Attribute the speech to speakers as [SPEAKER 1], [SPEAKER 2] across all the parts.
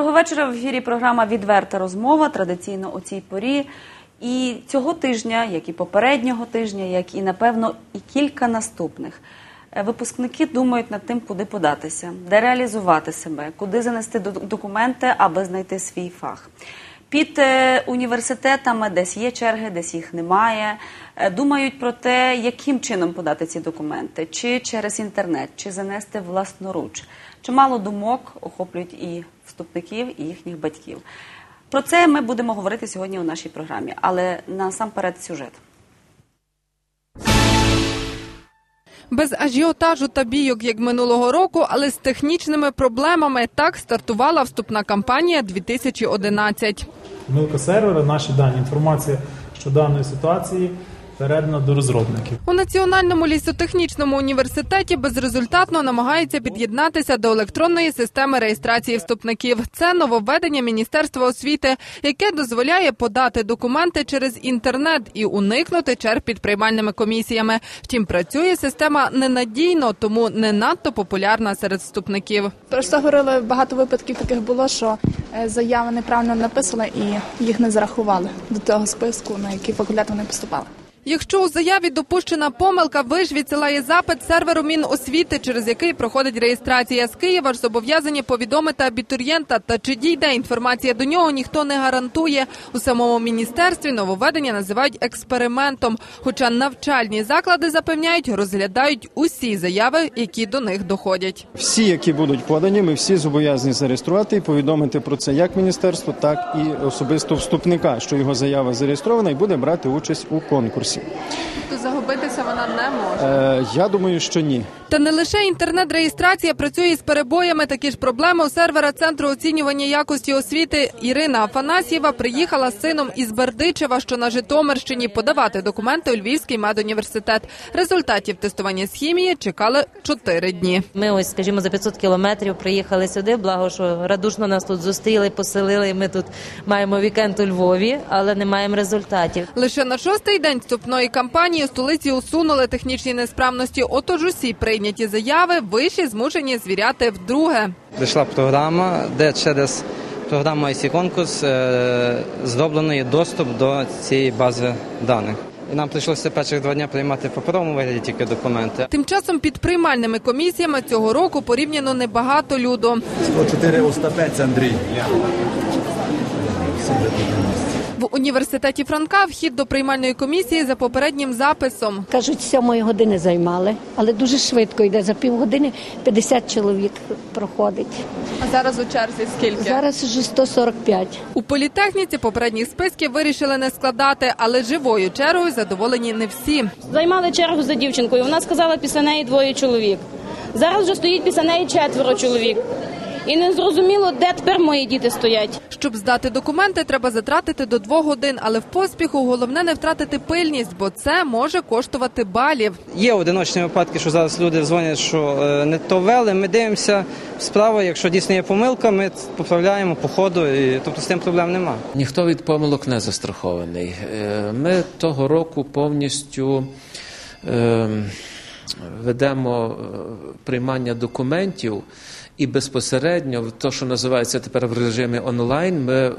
[SPEAKER 1] Доброго вечора. В ефірі програма Відверта розмова традиційно о цій порі. І цього тижня, як і попереднього тижня, як і напевно і кілька наступних. е, Випускники думають над тим, куди податися, де реалізувати себе, куди занести документи, аби знайти свій фах. Під е, університетами десь є черги, десь їх немає. Е, Думають про те, яким чином подати ці документи, чи через інтернет, чи занести власноруч. Чимало думок охоплюють і вступників, і їхніх батьків. Про це ми будемо говорити сьогодні у нашій програмі, але насамперед сюжет.
[SPEAKER 2] Без ажіотажу та бійок, як минулого року, але з технічними проблемами так стартувала вступна кампанія 2011.
[SPEAKER 3] Помилка сервера, наші дані, інформація щодо даної ситуації передана до розробників.
[SPEAKER 2] У Національному лісотехнічному університеті безрезультатно намагаються під'єднатися до електронної системи реєстрації вступників. Це нововведення Міністерства освіти, яке дозволяє подати документи через інтернет і уникнути черг під приймальними комісіями. Втім, працює система ненадійно, тому не надто популярна серед вступників.
[SPEAKER 4] Просто говорили, багато випадків таких було, що е, заяви неправильно написали і їх не зарахували до того списку, на який факультет вони поступали.
[SPEAKER 2] Якщо у заяві допущена помилка, виш відсилає запит серверу Міносвіти, через який проходить реєстрація з Києва. ж Зобов'язані повідомити абітурієнта. Та чи дійде інформація до нього, ніхто не гарантує. У самому міністерстві нововведення називають експериментом. Хоча навчальні заклади запевняють, розглядають усі заяви, які до них доходять.
[SPEAKER 5] Всі, які будуть подані, ми всі зобов'язані зареєструвати і повідомити про це як міністерство, так і особисто вступника, що його заява зареєстрована і буде брати участь у конкурсі.
[SPEAKER 2] То загубитися вона не може.
[SPEAKER 5] Е, я думаю, що ні.
[SPEAKER 2] Та не лише інтернет-реєстрація працює із перебоями. Такі ж проблеми у сервера центру оцінювання якості освіти. Ірина Афанасьєва приїхала з сином із Бердичева, що на Житомирщині, подавати документи у Львівський медуніверситет. Результатів тестування з хімії чекали чотири дні.
[SPEAKER 6] Ми ось, скажімо, за 500 кілометрів приїхали сюди. Благо, що радушно нас тут зустріли, поселили. Ми тут маємо вікенд у Львові, але не маємо результатів.
[SPEAKER 2] Лише на шостий день вступної кампанії у столиці усунули технічні несправності. Отож, усі прийняті заяви виші змушені звіряти вдруге.
[SPEAKER 7] Прийшла програма, де через програму IC конкурс е, зроблено є доступ до цієї бази даних. І нам прийшлося перших два дні приймати в паперовому вигляді тільки документи.
[SPEAKER 2] Тим часом під приймальними комісіями цього року порівняно небагато люду.
[SPEAKER 8] 104 Остапець Андрій.
[SPEAKER 2] Університеті Франка вхід до приймальної комісії за попереднім записом.
[SPEAKER 9] Кажуть, сьомої години займали, але дуже швидко йде. За півгодини 50 чоловік проходить.
[SPEAKER 2] А зараз у черзі скільки?
[SPEAKER 9] Зараз вже 145.
[SPEAKER 2] У політехніці попередніх списків вирішили не складати, але живою чергою задоволені не всі.
[SPEAKER 10] Займали чергу за дівчинкою. Вона сказала, після неї двоє чоловік. Зараз вже стоїть після неї четверо чоловік. І не зрозуміло, де тепер мої діти стоять.
[SPEAKER 2] Щоб здати документи, треба затратити до двох годин, але в поспіху головне не втратити пильність, бо це може коштувати балів.
[SPEAKER 7] Є одиночні випадки, що зараз люди дзвонять, що е, не то вели. Ми дивимося справа. Якщо дійсно є помилка, ми поправляємо по ходу. І, тобто з тим проблем немає.
[SPEAKER 11] Ніхто від помилок не застрахований. Е, Ми того року повністю е, ведемо е, приймання документів. І безпосередньо те, що називається тепер в режимі онлайн, ми е,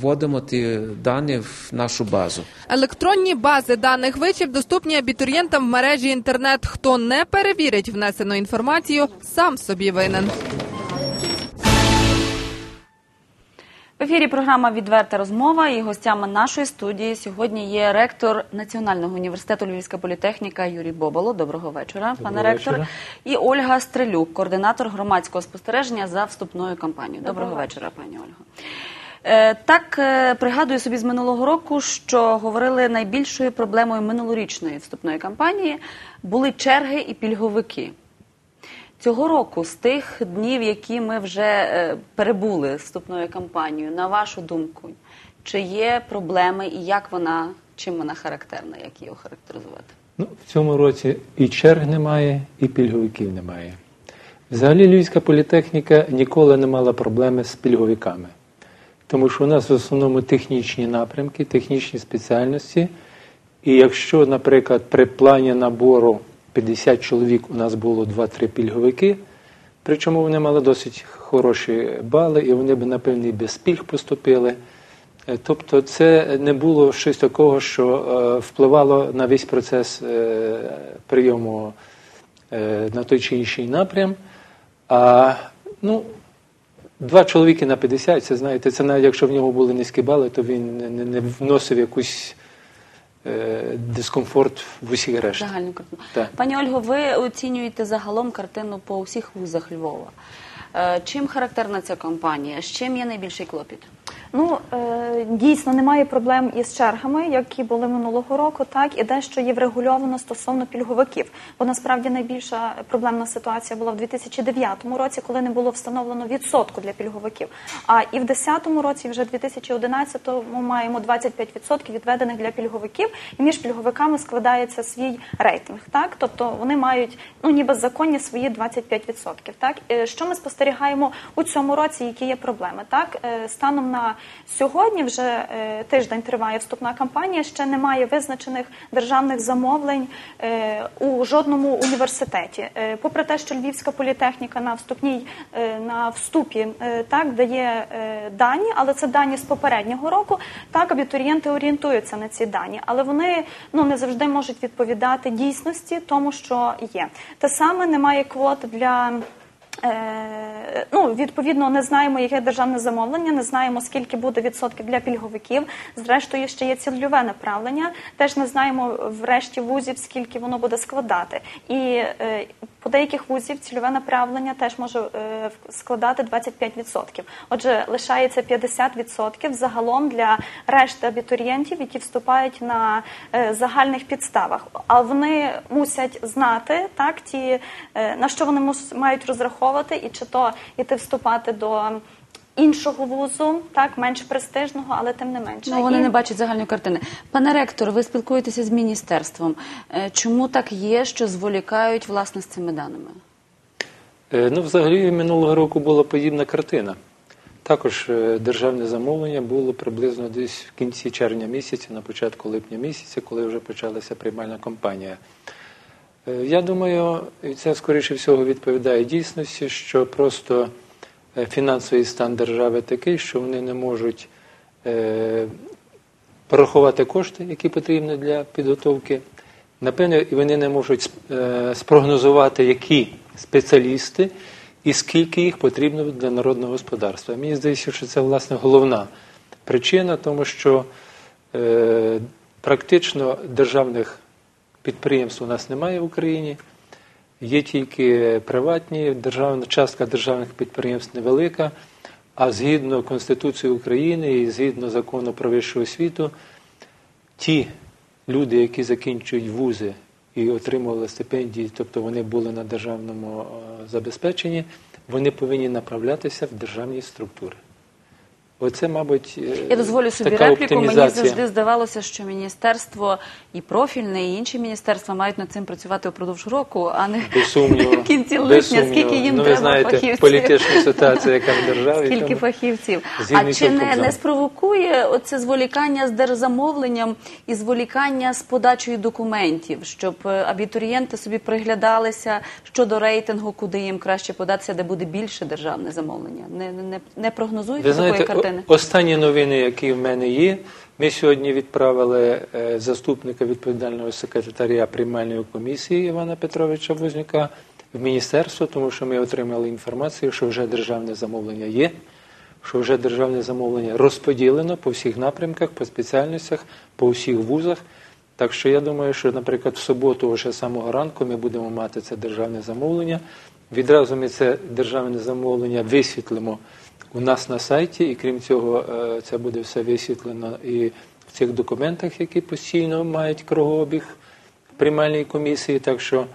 [SPEAKER 11] вводимо ті дані в нашу базу.
[SPEAKER 2] Електронні бази даних вишів доступні абітурієнтам в мережі інтернет. Хто не перевірить внесену інформацію, сам собі винен.
[SPEAKER 1] Ефірі програма Відверта розмова і гостями нашої студії сьогодні є ректор Національного університету Львівська політехніка Юрій Боболо. Доброго вечора, пане
[SPEAKER 3] Доброго
[SPEAKER 1] ректор.
[SPEAKER 3] вечора.
[SPEAKER 1] І Ольга Стрелюк, координатор громадського спостереження за вступною кампанією. Доброго, вечора, пані Ольго. Е, Так, е, пригадую собі з минулого року, що говорили найбільшою проблемою минулорічної вступної кампанії були черги і пільговики. Цього року, з тих днів, які ми вже е, перебули вступною кампанією, на вашу думку, чи є проблеми і як вона, чим вона характерна, як її охарактеризувати?
[SPEAKER 12] Ну, в цьому році і черг немає, і пільговиків немає. Взагалі Львівська політехніка ніколи не мала проблеми з пільговиками, тому що у нас в основному технічні напрямки, технічні спеціальності. І якщо, наприклад, при плані набору 50 чоловік у нас було 2-3 пільговики, Причому вони мали досить хороші бали, і вони б, напевне, і без пільг поступили. Е, Тобто це не було щось такого, що е, впливало на весь процес е, прийому на той чи інший напрям. А ну, два чоловіки на 50, це знаєте, це навіть якщо в нього були низькі бали, то він не, вносив якусь дискомфорт в усіх решті.
[SPEAKER 1] Загальну картину.
[SPEAKER 12] Так.
[SPEAKER 1] Пані Ольго, ви оцінюєте загалом картину по всіх вузах Львова. Е, Чим характерна ця компанія? З чим є найбільший клопіт?
[SPEAKER 13] Ну е, дійсно немає проблем із чергами, які були минулого року, так і дещо є врегульовано стосовно пільговиків. Бо насправді найбільша проблемна ситуація була в 2009 році, коли не було встановлено відсотку для пільговиків. А і в 2010 році, вже в 2011 ми маємо 25% відведених для пільговиків, і між пільговиками складається свій рейтинг. Так, тобто вони мають ну ніби законні свої 25%. Так, Е, що ми спостерігаємо у цьому році, які є проблеми? Так, Е, станом на сьогодні вже е, тиждень триває вступна кампанія. Ще немає визначених державних замовлень е, у жодному університеті. Е, Попри те, що Львівська політехніка на вступній на вступі так дає дані, але це дані з попереднього року. Так, абітурієнти орієнтуються на ці дані, але вони ну не завжди можуть відповідати дійсності тому, що є. Те саме немає квот для. Е, ну, відповідно, не знаємо, яке державне замовлення, не знаємо, скільки буде відсотків для пільговиків. Зрештою, ще є цільове направлення. Теж не знаємо врешті вузів, скільки воно буде складати. І е, по деяких вузів цільове направлення теж може е, складати 25%. Отже, лишається 50% загалом для решти абітурієнтів, які вступають на е, загальних підставах. А вони мусять знати так, ті, е, на що вони мус- мають розраховувати, і чи то іти вступати до іншого вузу, так менш престижного, але тим не менше.
[SPEAKER 1] Ну, вони
[SPEAKER 13] І-
[SPEAKER 1] не бачать загальної картини. Пане ректор, ви спілкуєтеся з міністерством. Е, Чому так є, що зволікають власне з цими даними?
[SPEAKER 12] Е, Ну, взагалі, минулого року була подібна картина. Також е, державне замовлення було приблизно десь в кінці червня місяця, на початку липня місяця, коли вже почалася приймальна кампанія. Я думаю, і це скоріше всього відповідає дійсності, що просто фінансовий стан держави такий, що вони не можуть е, порахувати кошти, які потрібні для підготовки. Напевно, і вони не можуть е, спрогнозувати, які спеціалісти і скільки їх потрібно для народного господарства. Мені здається, що це власне головна причина, тому що е, практично державних підприємств у нас немає в Україні. Є тільки приватні, державна частка державних підприємств невелика. А згідно Конституції України і згідно закону про вищу освіту, ті люди, які закінчують вузи і отримували стипендії, тобто вони були на державному е, забезпеченні, вони повинні направлятися в державні структури. Оце, мабуть, е,
[SPEAKER 1] Я дозволю собі
[SPEAKER 12] така
[SPEAKER 1] репліку. Мені завжди здавалося, що міністерство і профільне, і інші міністерства мають над цим працювати упродовж року, а не в кінці липня, скільки їм
[SPEAKER 12] ну,
[SPEAKER 1] треба
[SPEAKER 12] знаєте,
[SPEAKER 1] фахівців.
[SPEAKER 12] політична ситуація, яка в державі.
[SPEAKER 1] Скільки
[SPEAKER 12] тому
[SPEAKER 1] фахівців?
[SPEAKER 12] згідний
[SPEAKER 1] А чи не, не спровокує оце зволікання з держзамовленням і зволікання з подачею документів, щоб е, абітурієнти собі приглядалися щодо рейтингу, куди їм краще податися, де буде більше державне замовлення? Не, не, не прогнозуєте такої картини?
[SPEAKER 12] О- останні новини, які в мене є, ми сьогодні відправили е, заступника відповідального секретаря приймальної комісії Івана Петровича Вознюка в міністерство, тому що ми отримали інформацію, що вже державне замовлення є, що вже державне замовлення розподілено по всіх напрямках, по спеціальностях, по всіх вузах. Так що я думаю, що, наприклад, в суботу, вже самого ранку, ми будемо мати це державне замовлення. Відразу ми це державне замовлення висвітлимо у нас на сайті, і крім цього, е, це буде все висвітлено і в цих документах, які постійно мають кругообіг в приймальній комісії. Так що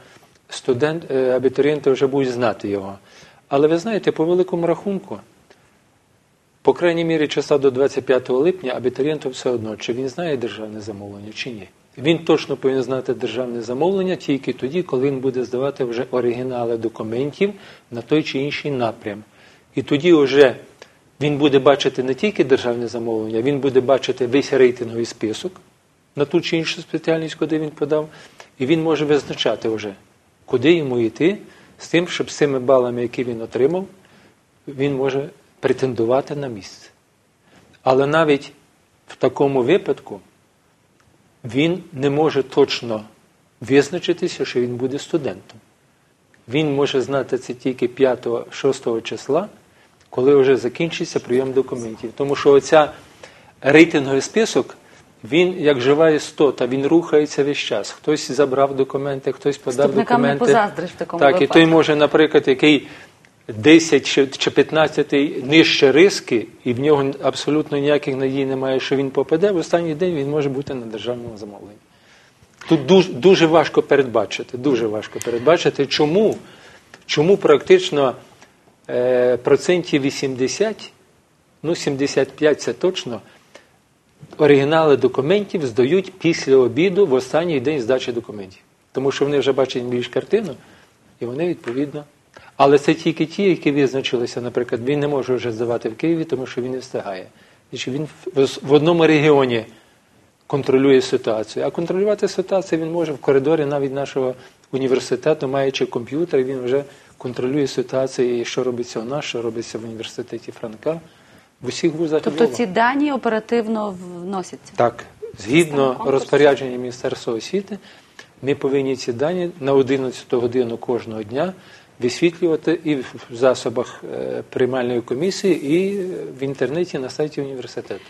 [SPEAKER 12] студент, е, абітурієнти вже будуть знати його. Але ви знаєте, по великому рахунку, по крайній мірі, часа до 25 липня абітурієнту все одно, чи він знає державне замовлення, чи ні. Він точно повинен знати державне замовлення тільки тоді, коли він буде здавати вже оригінали документів на той чи інший напрям. І тоді вже він буде бачити не тільки державне замовлення, він буде бачити весь рейтинговий список на ту чи іншу спеціальність, куди він подав, і він може визначати вже, куди йому йти, з тим, щоб з цими балами, які він отримав, він може претендувати на місце. Але навіть в такому випадку він не може точно визначитися, що він буде студентом. Він може знати це тільки 5-6 числа, коли вже закінчиться прийом документів. Тому що оця рейтинговий список, він як жива істота, він рухається весь час. Хтось забрав документи, хтось подав
[SPEAKER 1] Вступникам не
[SPEAKER 12] документи.
[SPEAKER 1] позаздриш в такому
[SPEAKER 12] так, і
[SPEAKER 1] випадку.
[SPEAKER 12] той може, наприклад, який 10 чи- чи 15 нижче риски, і в нього абсолютно ніяких надій немає, що він попаде, в останній день він може бути на державному замовленні. Тут дуже, дуже важко передбачити. Дуже важко передбачити, чому, чому практично процентів 80, ну 75 це точно, оригінали документів здають після обіду в останній день здачі документів. Тому що вони вже бачать більш картину, і вони відповідно. Але це тільки ті, які визначилися, наприклад, він не може вже здавати в Києві, тому що він не встигає. Він в одному регіоні контролює ситуацію. А контролювати ситуацію він може в коридорі навіть нашого університету, маючи комп'ютер, він вже контролює ситуацію, і що робиться у нас, що робиться в університеті Франка, в усіх вузах.
[SPEAKER 1] Тобто ці дані оперативно вносяться.
[SPEAKER 12] Так, згідно розпорядження Міністерства освіти, ми повинні ці дані на 11 годину кожного дня висвітлювати і в засобах е, приймальної комісії, і в інтернеті на сайті університету.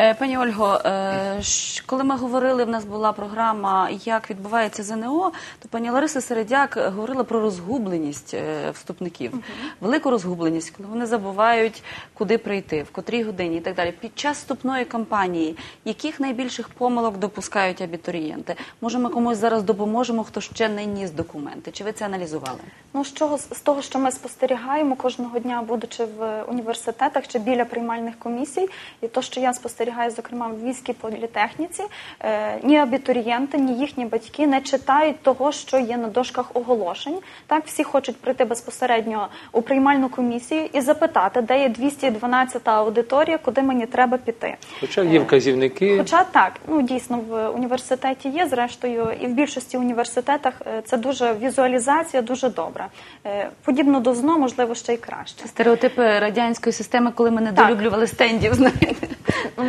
[SPEAKER 1] Е, Пані Ольго, е, коли ми говорили, в нас була програма Як відбувається ЗНО, то пані Лариса Середяк говорила про розгубленість е, вступників, велику розгубленість, коли вони забувають, куди прийти, в котрій годині і так далі. Під час вступної кампанії яких найбільших помилок допускають абітурієнти? Може, ми комусь зараз допоможемо, хто ще не ніс документи? Чи ви це аналізували?
[SPEAKER 13] Ну, з, чого, з того, що ми спостерігаємо кожного дня, будучи в університетах чи біля приймальних комісій, і то, що я спостерігаю, зокрема в Львівській політехніці, е, ні абітурієнти, ні їхні батьки не читають того, що є на дошках оголошень. Так, всі хочуть прийти безпосередньо у приймальну комісію і запитати, де є 212 аудиторія, куди мені треба піти.
[SPEAKER 12] Хоча є вказівники,
[SPEAKER 13] Хоча так, ну дійсно в університеті є, зрештою, і в більшості університетах е, це дуже візуалізація, дуже добра. Е, Подібно до ЗНО, можливо, ще й краще.
[SPEAKER 1] Стереотипи радянської системи, коли ми
[SPEAKER 13] Так.
[SPEAKER 1] стендів, знаєте.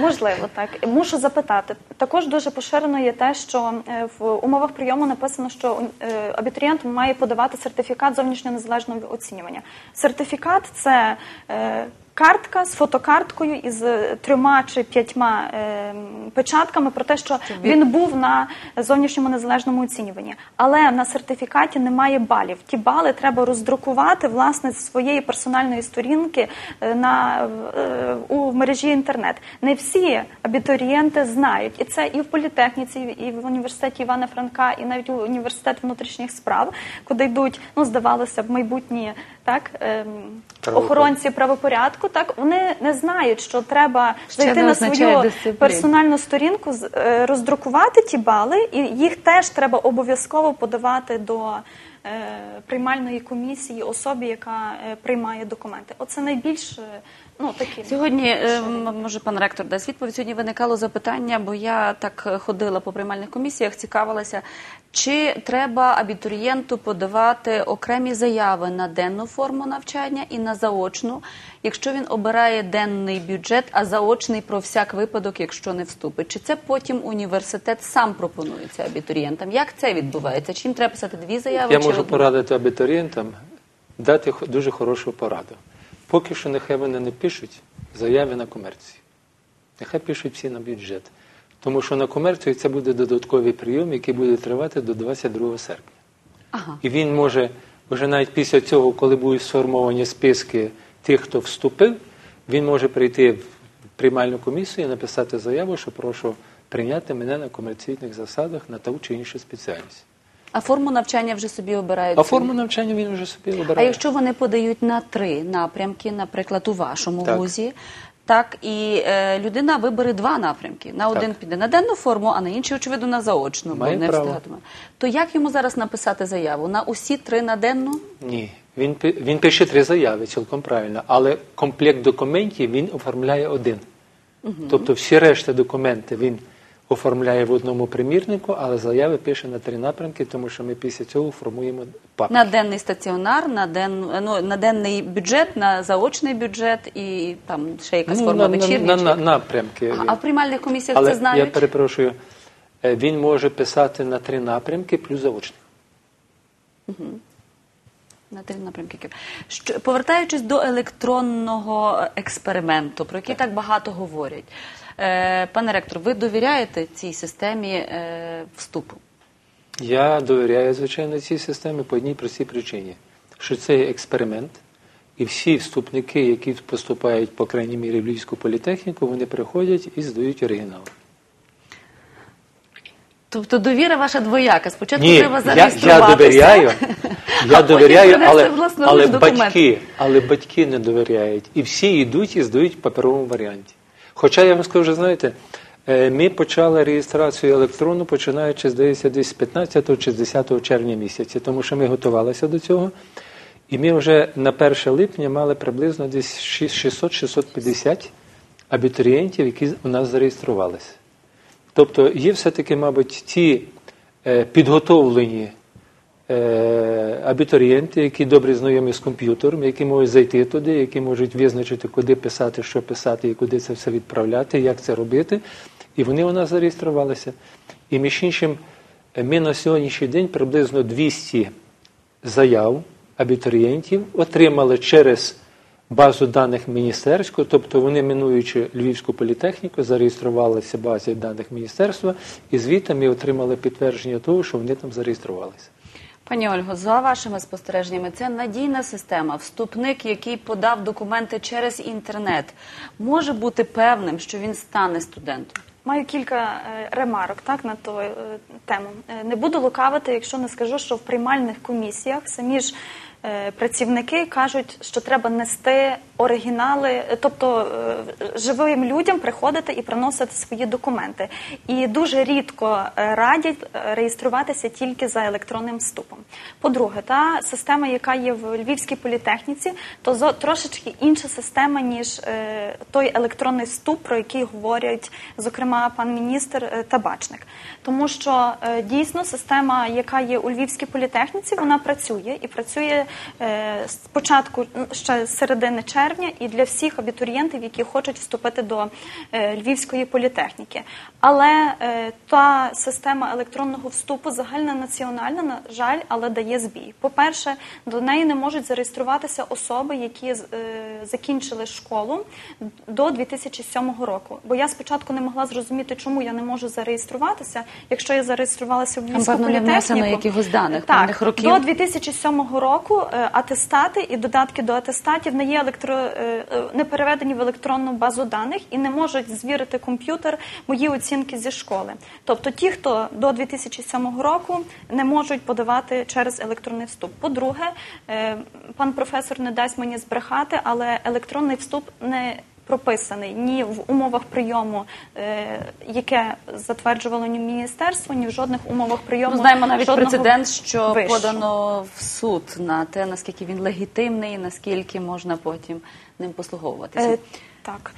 [SPEAKER 13] Можливо, так. Мушу запитати. Також дуже поширено є те, що е, в умовах прийому написано, що е, абітурієнт має подавати сертифікат зовнішнього незалежного оцінювання. Сертифікат це е, картка з фотокарткою із трьома чи п'ятьма е, печатками про те, що він був на зовнішньому незалежному оцінюванні. Але на сертифікаті немає балів. Ті бали треба роздрукувати власне з своєї персональної сторінки е, на, е, у мережі інтернет. Не всі абітурієнти знають, і це і в політехніці, і в університеті Івана Франка, і навіть у університет внутрішніх справ, куди йдуть, ну здавалося б, майбутні так ем, охоронці правопорядку. Так вони не знають, що треба
[SPEAKER 1] Ще
[SPEAKER 13] зайти на свою
[SPEAKER 1] дисциплін.
[SPEAKER 13] персональну сторінку, е, роздрукувати ті бали, і їх теж треба обов'язково подавати до приймальної комісії особі, яка е, приймає документи. Оце найбільш е, ну такі
[SPEAKER 1] Сьогодні, е, може, пан ректор дасть відповідь. Сьогодні виникало запитання, бо я так е, ходила по приймальних комісіях, цікавилася, чи треба абітурієнту подавати окремі заяви на денну форму навчання і на заочну, якщо він обирає денний бюджет, а заочний про всяк випадок, якщо не вступить. Чи це потім університет сам пропонується абітурієнтам? Як це відбувається? Чи їм треба писати дві заяви?
[SPEAKER 12] я
[SPEAKER 1] чи
[SPEAKER 12] можу
[SPEAKER 1] одну?
[SPEAKER 12] порадити абітурієнтам дати дуже хорошу пораду. Поки що нехай вони не пишуть заяви на комерцію. Нехай пишуть всі на бюджет. Тому що на комерцію це буде додатковий прийом, який буде тривати до 22 серпня.
[SPEAKER 1] Ага.
[SPEAKER 12] І він може, вже навіть після цього, коли будуть сформовані списки тих, хто вступив, він може прийти в приймальну комісію і написати заяву, що прошу прийняти мене на комерційних засадах на ту чи іншу спеціальність.
[SPEAKER 1] А форму навчання вже собі обирають.
[SPEAKER 12] А форму навчання він вже собі обирає.
[SPEAKER 1] А якщо вони подають на три напрямки, наприклад, у вашому
[SPEAKER 12] Так.
[SPEAKER 1] вузі, так і е, людина вибере два напрямки. На один піде на денну форму, а на інший, очевидно, на заочну, бо
[SPEAKER 12] Має
[SPEAKER 1] не
[SPEAKER 12] право.
[SPEAKER 1] встигатиме. То як йому зараз написати заяву? На усі три на денну?
[SPEAKER 12] Ні, він, пи- він пише три заяви, цілком правильно, але комплект документів він оформляє один. Тобто всі решта документи він оформляє в одному примірнику, але заяви пише на три напрямки, тому що ми після цього формуємо папки.
[SPEAKER 1] На денний стаціонар, на, ден, ну, на денний бюджет, на заочний бюджет і там ще якась
[SPEAKER 12] Ну,
[SPEAKER 1] форма
[SPEAKER 12] на, на,
[SPEAKER 1] вечірня.
[SPEAKER 12] на,
[SPEAKER 1] чи-
[SPEAKER 12] на, напрямки.
[SPEAKER 1] А, а в приймальних комісіях
[SPEAKER 12] Але
[SPEAKER 1] це знають?
[SPEAKER 12] я перепрошую, е, він може писати на три напрямки плюс заочний.
[SPEAKER 1] На три напрямки. Що, повертаючись до електронного експерименту, про який так багато говорять. Е, пане ректор, ви довіряєте цій системі е, вступу?
[SPEAKER 12] Я довіряю, звичайно, цій системі по одній простій причині, що це є експеримент, і всі вступники, які поступають, по крайній мірі, в Львівську політехніку, вони приходять і здають оригінал.
[SPEAKER 1] Тобто довіра ваша двояка. Спочатку
[SPEAKER 12] Ні,
[SPEAKER 1] треба
[SPEAKER 12] я,
[SPEAKER 1] зареєструватися.
[SPEAKER 12] я довіряю, я довіряю, але, але батьки, але батьки не довіряють. І всі йдуть і здають в паперовому варіанті. Хоча я вам скажу, вже, знаєте, е, ми почали реєстрацію електронну, починаючи, здається, десь з 15 чи з 10 червня місяця, тому що ми готувалися до цього. І ми вже на 1 липня мали приблизно десь 600-650 абітурієнтів, які у нас зареєструвалися. Тобто є все-таки, мабуть, ті е, підготовлені абітурієнти, які добре знайомі з комп'ютером, які можуть зайти туди, які можуть визначити, куди писати, що писати і куди це все відправляти, як це робити. І вони у нас зареєструвалися. І між іншим, е, ми на сьогоднішній день приблизно 200 заяв абітурієнтів отримали через базу даних міністерську, тобто вони, минуючи Львівську політехніку, зареєструвалися в базі даних міністерства, і звідти ми отримали підтвердження того, що вони там зареєструвалися.
[SPEAKER 1] Пані Ольго, за вашими спостереженнями, це надійна система. Вступник, який подав документи через інтернет, може бути певним, що він стане студентом.
[SPEAKER 13] Маю кілька е, ремарок так на ту е, тему. Е, Не буду лукавити, якщо не скажу, що в приймальних комісіях самі ж працівники кажуть, що треба нести оригінали, е, тобто е, живим людям приходити і приносити свої документи. І дуже рідко е, радять реєструватися тільки за електронним вступом. По-друге, та система, яка є в Львівській політехніці, то трошечки інша система, ніж той електронний вступ, про який говорять, зокрема, пан міністр Табачник. Тому що дійсно система, яка є у Львівській політехніці, вона працює і працює спочатку ще з середини червня і для всіх абітурієнтів, які хочуть вступити до е, Львівської політехніки. Але е, та система електронного вступу загальнонаціональна, на жаль, але дає збій. По-перше, до неї не можуть зареєструватися особи, які е, закінчили школу до 2007 року. Бо я спочатку не могла зрозуміти, чому я не можу зареєструватися, якщо я зареєструвалася в Львівську
[SPEAKER 1] певно, не
[SPEAKER 13] політехніку.
[SPEAKER 1] внесено якихось даних,
[SPEAKER 13] так,
[SPEAKER 1] років.
[SPEAKER 13] До 2007 року атестати і додатки до атестатів не є електро, не переведені в електронну базу даних і не можуть звірити комп'ютер мої оцінки зі школи. Тобто ті, хто до 2007 року не можуть подавати через електронний вступ. По-друге, е, пан професор не дасть мені збрехати, але електронний вступ не прописаний ні в умовах прийому, е, яке затверджувало ні міністерство, ні в жодних умовах прийому.
[SPEAKER 1] Ми знаємо навіть прецедент, що
[SPEAKER 13] вищого.
[SPEAKER 1] подано в суд на те, наскільки він легітимний, наскільки можна потім ним послуговуватися.
[SPEAKER 13] Е, так.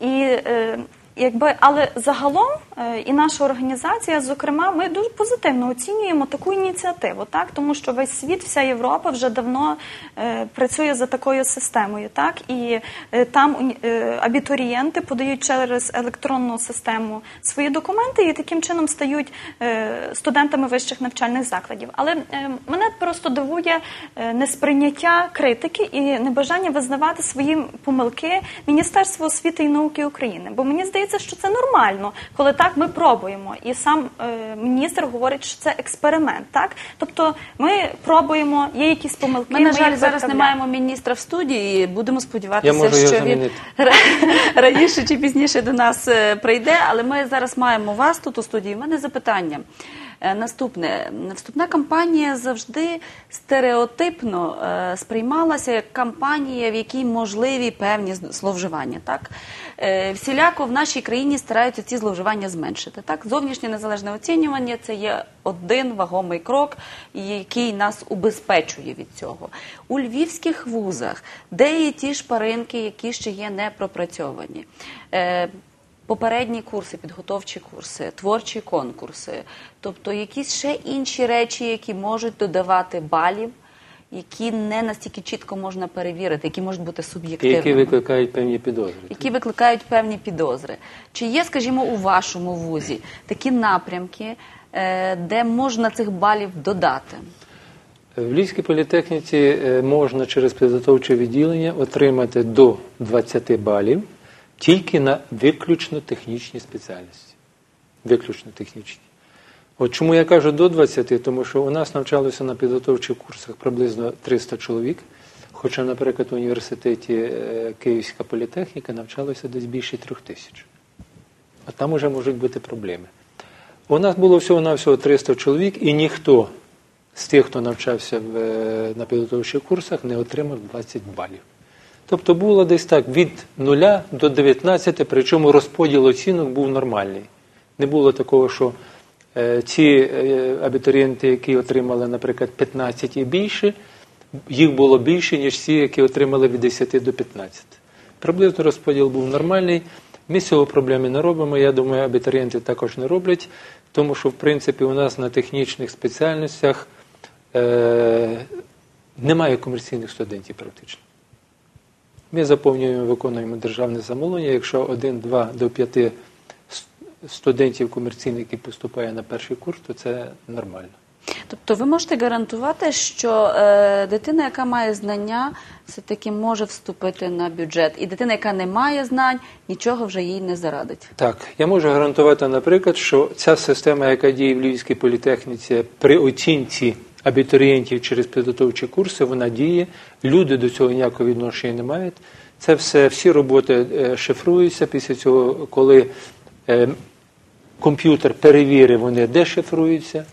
[SPEAKER 13] І е, якби, але загалом е, і наша організація, зокрема, ми дуже позитивно оцінюємо таку ініціативу, так тому що весь світ, вся Європа вже давно е, працює за такою системою, так і е, там е, абітурієнти подають через електронну систему свої документи і таким чином стають е, студентами вищих навчальних закладів. Але мене просто дивує несприйняття критики і небажання визнавати свої помилки Міністерства освіти і науки України. Бо мені здається, що це нормально, коли так ми пробуємо. І сам е, міністр говорить, що це експеримент. Так, тобто ми пробуємо, є якісь помилки.
[SPEAKER 1] Ми, на жаль, зараз не маємо міністра в студії. і Будемо
[SPEAKER 12] Я
[SPEAKER 1] сподіватися,
[SPEAKER 12] можу
[SPEAKER 1] що він раніше чи пізніше до нас е, прийде. Але ми зараз маємо вас тут у студії. У мене запитання. Е, Наступне вступна кампанія завжди стереотипно е, сприймалася як кампанія, в якій можливі певні зловживання. Так Е, всіляко в нашій країні стараються ці зловживання зменшити. Так, зовнішнє незалежне оцінювання це є один вагомий крок, який нас убезпечує від цього. У львівських вузах, де є ті шпаринки, які ще є не пропрацьовані. Попередні курси, підготовчі курси, творчі конкурси, тобто якісь ще інші речі, які можуть додавати балів, які не настільки чітко можна перевірити, які можуть бути суб'єктивними.
[SPEAKER 12] які викликають певні підозри.
[SPEAKER 1] які викликають певні підозри. Чи є, скажімо, у вашому вузі такі напрямки, е, де можна цих балів додати?
[SPEAKER 12] В Львівській політехніці е, можна через підготовче відділення отримати до 20 балів тільки на виключно технічні спеціальності. Виключно технічні. От чому я кажу до 20, тому що у нас навчалося на підготовчих курсах приблизно 300 чоловік, хоча, наприклад, в університеті е, Київська політехніка навчалося десь більше трьох тисяч. А там вже можуть бути проблеми. У нас було всього-навсього 300 чоловік, і ніхто з тих, хто навчався в, е, на підготовчих курсах, не отримав 20 балів. Тобто було десь так від 0 до 19, причому розподіл оцінок був нормальний. Не було такого, що е, ці е, абітурієнти, які отримали, наприклад, 15 і більше, їх було більше, ніж ті, які отримали від 10 до 15. Приблизно розподіл був нормальний. Ми з цього проблеми не робимо. Я думаю, абітурієнти також не роблять, тому що, в принципі, у нас на технічних спеціальностях е, немає комерційних студентів практично. Ми заповнюємо, виконуємо державне замовлення. Якщо один-два до п'яти студентів комерційних, які поступає на перший курс, то це нормально.
[SPEAKER 1] Тобто ви можете гарантувати, що е, дитина, яка має знання, все-таки може вступити на бюджет, і дитина, яка не має знань, нічого вже їй не зарадить.
[SPEAKER 12] Так, я можу гарантувати, наприклад, що ця система, яка діє в Львівській політехніці, при оцінці абітурієнтів через підготовчі курси, вона діє. Люди до цього ніякого відношення не мають. Це все, всі роботи е, шифруються. Після цього, коли е, комп'ютер перевірить, вони дешифруються.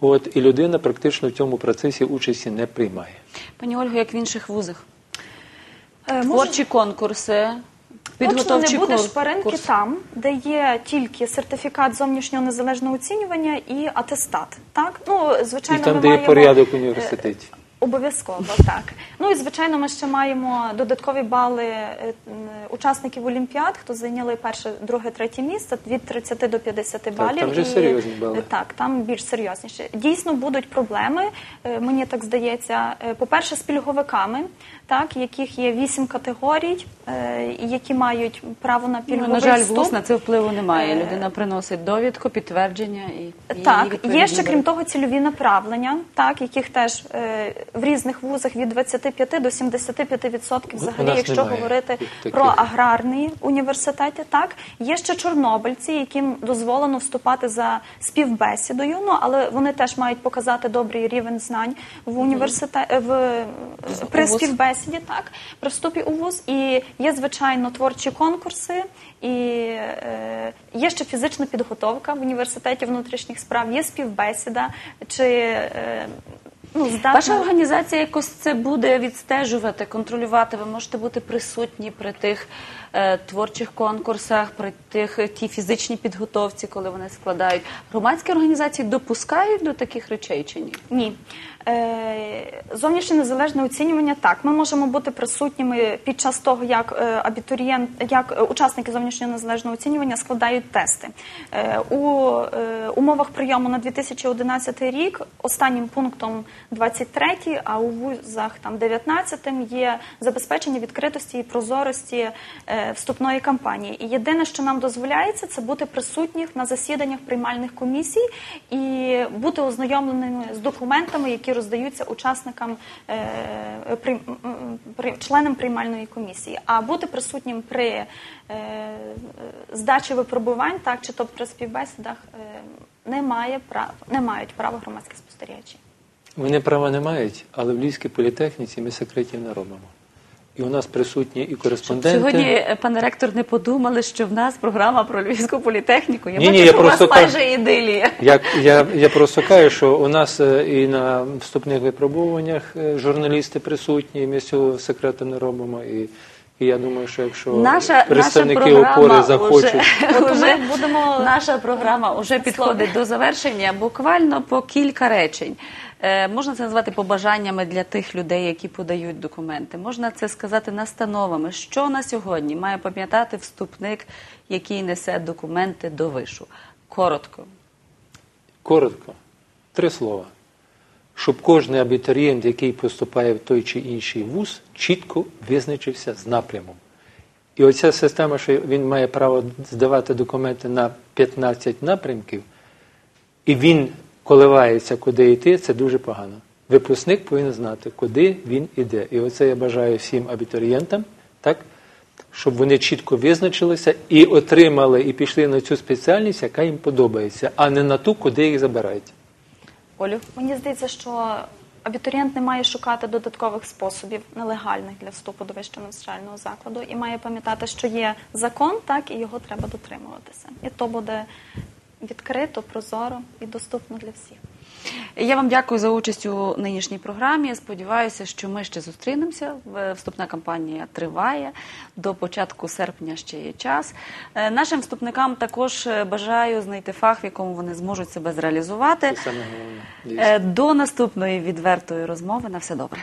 [SPEAKER 12] От, і людина практично в цьому процесі участі не приймає.
[SPEAKER 1] Пані Ольго, як в інших вузах?
[SPEAKER 13] Е,
[SPEAKER 1] Творчі конкурси,
[SPEAKER 13] Точно не буде
[SPEAKER 1] паринки
[SPEAKER 13] шпаринки
[SPEAKER 1] курси.
[SPEAKER 13] там, де є тільки сертифікат зовнішнього незалежного оцінювання і атестат. Так, ну звичайно,
[SPEAKER 12] і там,
[SPEAKER 13] ми
[SPEAKER 12] де є порядок в
[SPEAKER 13] е,
[SPEAKER 12] університеті.
[SPEAKER 13] Обов'язково так. Ну і звичайно, ми ще маємо додаткові бали е, учасників Олімпіад, хто зайняли перше, друге, третє місце від 30 до 50 балів.
[SPEAKER 12] там вже
[SPEAKER 13] І,
[SPEAKER 12] серйозні бали.
[SPEAKER 13] е, Так, там більш серйозніше. Дійсно будуть проблеми. е, Мені так здається. По-перше, з пільговиками, так яких є вісім категорій, які мають право на
[SPEAKER 1] Ну, на жаль,
[SPEAKER 13] вступ.
[SPEAKER 1] вуз на це впливу немає. Людина приносить довідку, підтвердження і
[SPEAKER 13] Так, є ще крім того цільові направлення, так яких теж в різних вузах від 25 до 75% взагалі, якщо
[SPEAKER 12] немає
[SPEAKER 13] говорити про аграрні університети, так є ще чорнобильці, яким дозволено вступати за співбесідою. Ну але вони теж мають показати добрий рівень знань в університеті в е, при співбесіді, так при вступі у вуз. І є звичайно творчі конкурси, і е, є ще фізична підготовка в університеті внутрішніх справ, є співбесіда чи е, ну здатна...
[SPEAKER 1] Ваша організація якось це буде відстежувати, контролювати. Ви можете бути присутні при тих е, творчих конкурсах, при тих е, тій фізичній підготовці, коли вони складають. Громадські організації допускають до таких речей чи ні?
[SPEAKER 13] Ні. Е, Зовнішнє незалежне оцінювання так. Ми можемо бути присутніми під час того, як е, абітурієнт, як е, учасники зовнішнього незалежного оцінювання складають тести. У умовах прийому на 2011 рік останнім пунктом 23, а у вузах там 19 є забезпечення відкритості і прозорості вступної кампанії. І єдине, що нам дозволяється, це бути присутніх на засіданнях приймальних комісій і бути ознайомленими з документами, які роздаються учасникам е, при, членам приймальної комісії. А бути присутнім при е, здачі випробувань, так чи то при співбесідах, е, немає прав, не мають права громадські спостерігачі.
[SPEAKER 12] Вони права не мають, але в Львівській політехніці ми секретів не робимо. І у нас присутні і кореспонденти.
[SPEAKER 1] Сьогодні, е, пане ректор, не подумали, що в нас програма про львівську політехніку. Я
[SPEAKER 12] Ні,
[SPEAKER 1] бачу,
[SPEAKER 12] ні,
[SPEAKER 1] що у вас майже
[SPEAKER 12] кажу.
[SPEAKER 1] ідилія.
[SPEAKER 12] Я, я, я просто кажу, що у нас е, і на вступних випробуваннях е, журналісти присутні, і ми цього секрету не робимо. І І я думаю, що якщо
[SPEAKER 1] Наша, наша
[SPEAKER 12] представники
[SPEAKER 1] програма
[SPEAKER 12] опори захочуть,
[SPEAKER 1] уже,
[SPEAKER 13] Уже
[SPEAKER 1] уже
[SPEAKER 13] будемо
[SPEAKER 1] наша програма вже підходить до завершення. Буквально по кілька речень. Е, можна це назвати побажаннями для тих людей, які подають документи. Можна це сказати настановами, що на сьогодні має пам'ятати вступник, який несе документи до вишу. Коротко.
[SPEAKER 12] коротко, три слова. Щоб кожен абітурієнт, який поступає в той чи інший вуз, чітко визначився з напрямом. І оця система, що він має право здавати документи на 15 напрямків, і він коливається, куди йти, це дуже погано. Випускник повинен знати, куди він іде. І оце я бажаю всім абітурієнтам, так, щоб вони чітко визначилися і отримали, і пішли на цю спеціальність, яка їм подобається, а не на ту, куди їх забирають.
[SPEAKER 1] Олю.
[SPEAKER 13] Мені здається, що абітурієнт не має шукати додаткових способів нелегальних для вступу до вищого навчального закладу і має пам'ятати, що є закон, так і його треба дотримуватися. І то буде відкрито, прозоро і доступно для всіх.
[SPEAKER 1] Я вам дякую за участь у нинішній програмі. Сподіваюся, що ми ще зустрінемося. Вступна кампанія триває. До початку серпня ще є час. Е, Нашим вступникам також е, бажаю знайти фах, в якому вони зможуть себе зреалізувати.
[SPEAKER 12] Це саме головне.
[SPEAKER 1] Е, До наступної відвертої розмови. На все добре.